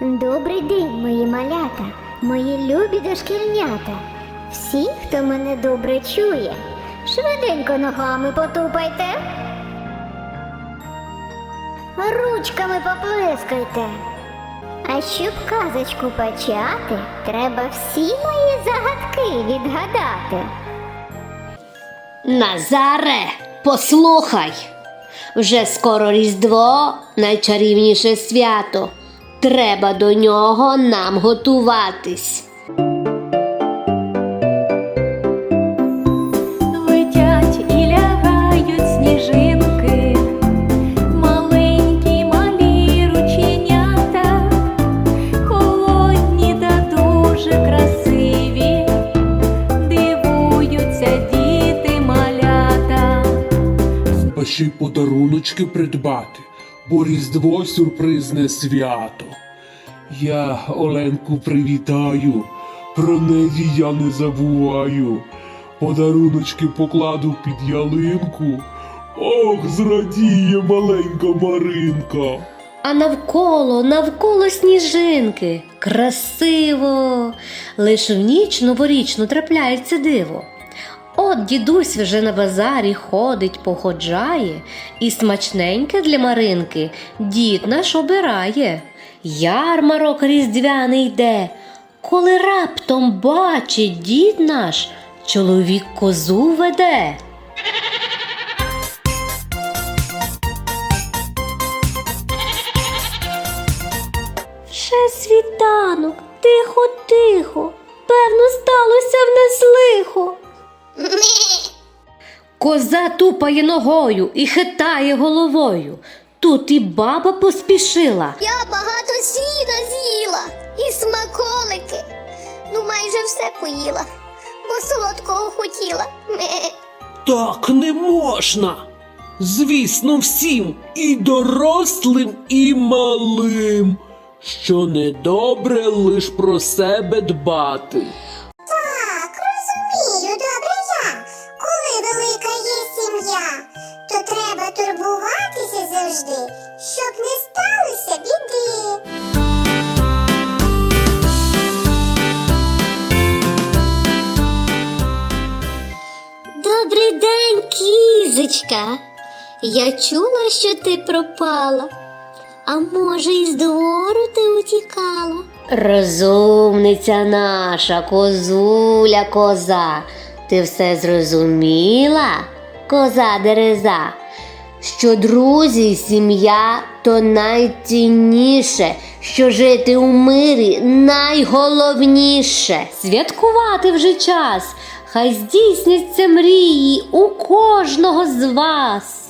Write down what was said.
Добрий день, мої малята, мої любі дошкільнята. Всі, хто мене добре чує, швиденько ногами потупайте. Ручками поплескайте. А щоб казочку почати, треба всі мої загадки відгадати. Назаре, послухай. Вже скоро Різдво, найчарівніше свято. Треба до нього нам готуватись. Летять і лягають сніжинки, маленькі малі рученята, холодні та дуже красиві, дивуються діти малята. а ще й подаруночки придбати, бо Різдво сюрпризне свято. Я Оленку привітаю, про неї я не забуваю. Подаруночки покладу під ялинку. Ох, зрадіє маленька Маринка. А навколо, навколо сніжинки. Красиво. Лиш в ніч новорічну трапляється диво. От дідусь вже на базарі ходить, походжає, і смачненьке для Маринки дід наш обирає. Ярмарок різдвяний йде, коли раптом бачить дід наш, чоловік козу веде. Ще світанок, тихо, тихо, певно, сталося в нас лихо. Коза тупає ногою і хитає головою. Тут і баба поспішила. Я багато сіна з'їла і смаколики. Ну, майже все поїла, бо солодкого хотіла. Так не можна. Звісно, всім, і дорослим, і малим, що недобре лиш про себе дбати. Велика є сім'я, то треба турбуватися завжди, щоб не сталося біди. Добрий день, кізочка. Я чула, що ти пропала. А може, із двору ти утікала? Розумниця наша, козуля коза, ти все зрозуміла, коза дереза, що друзі сім'я то найцінніше, що жити у мирі найголовніше. Святкувати вже час, хай здійсняться мрії у кожного з вас.